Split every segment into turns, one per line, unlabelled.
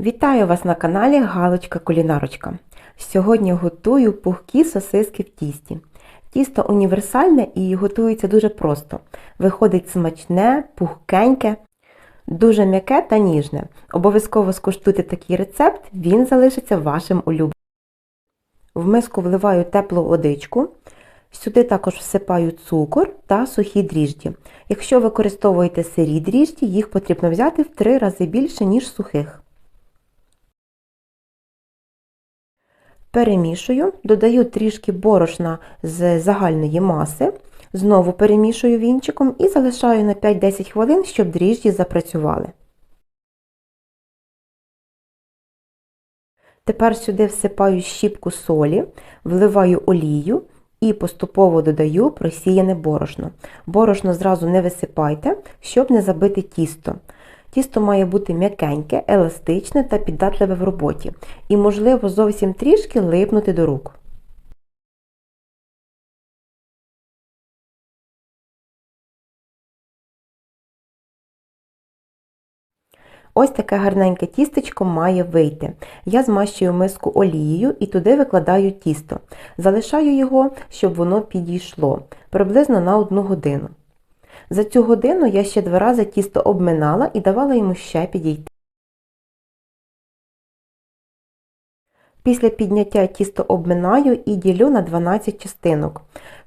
Вітаю вас на каналі Галочка Кулінарочка. Сьогодні готую пухкі сосиски в тісті. Тісто універсальне і готується дуже просто. Виходить смачне, пухкеньке, дуже м'яке та ніжне. Обов'язково скуштуйте такий рецепт, він залишиться вашим улюбленим. В миску вливаю теплу водичку. Сюди також всипаю цукор та сухі дріжджі. Якщо використовуєте сирі дріжджі, їх потрібно взяти в 3 рази більше, ніж сухих. Перемішую, додаю трішки борошна з загальної маси, знову перемішую вінчиком і залишаю на 5-10 хвилин, щоб дріжджі запрацювали. Тепер сюди всипаю щіпку солі, вливаю олію і поступово додаю просіяне борошно. Борошно зразу не висипайте, щоб не забити тісто. Тісто має бути м'якеньке, еластичне та піддатливе в роботі. І, можливо, зовсім трішки липнути до рук. Ось таке гарненьке тістечко має вийти. Я змащую миску олією і туди викладаю тісто. Залишаю його, щоб воно підійшло, приблизно на одну годину. За цю годину я ще два рази тісто обминала і давала йому ще підійти. Після підняття тісто обминаю і ділю на 12 частинок.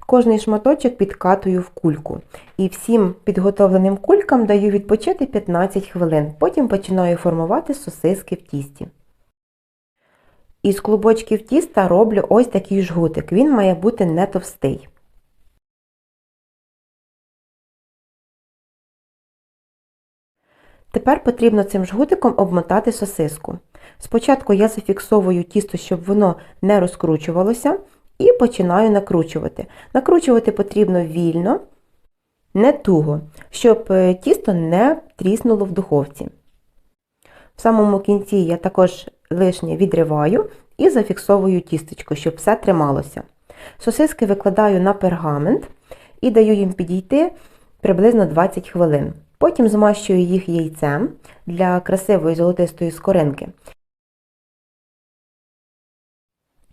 Кожний шматочок підкатую в кульку. І всім підготовленим кулькам даю відпочити 15 хвилин. Потім починаю формувати сосиски в тісті. Із клубочків тіста роблю ось такий жгутик. Він має бути не товстий. Тепер потрібно цим жгутиком обмотати сосиску. Спочатку я зафіксовую тісто, щоб воно не розкручувалося, і починаю накручувати. Накручувати потрібно вільно, не туго, щоб тісто не тріснуло в духовці. В самому кінці я також лишнє відриваю і зафіксовую тістечко, щоб все трималося. Сосиски викладаю на пергамент і даю їм підійти приблизно 20 хвилин. Потім змащую їх яйцем для красивої золотистої скоринки.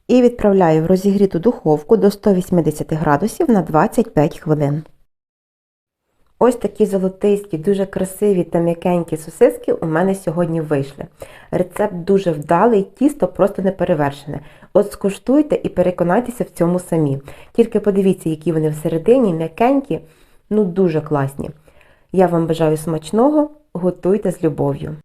І відправляю в розігріту духовку до 180 градусів на 25 хвилин. Ось такі золотисті, дуже красиві та м'якенькі сосиски у мене сьогодні вийшли. Рецепт дуже вдалий, тісто просто не перевершене. От скуштуйте і переконайтеся в цьому самі. Тільки подивіться, які вони всередині, м'якенькі, ну дуже класні. Я вам бажаю смачного, готуйте з любов'ю.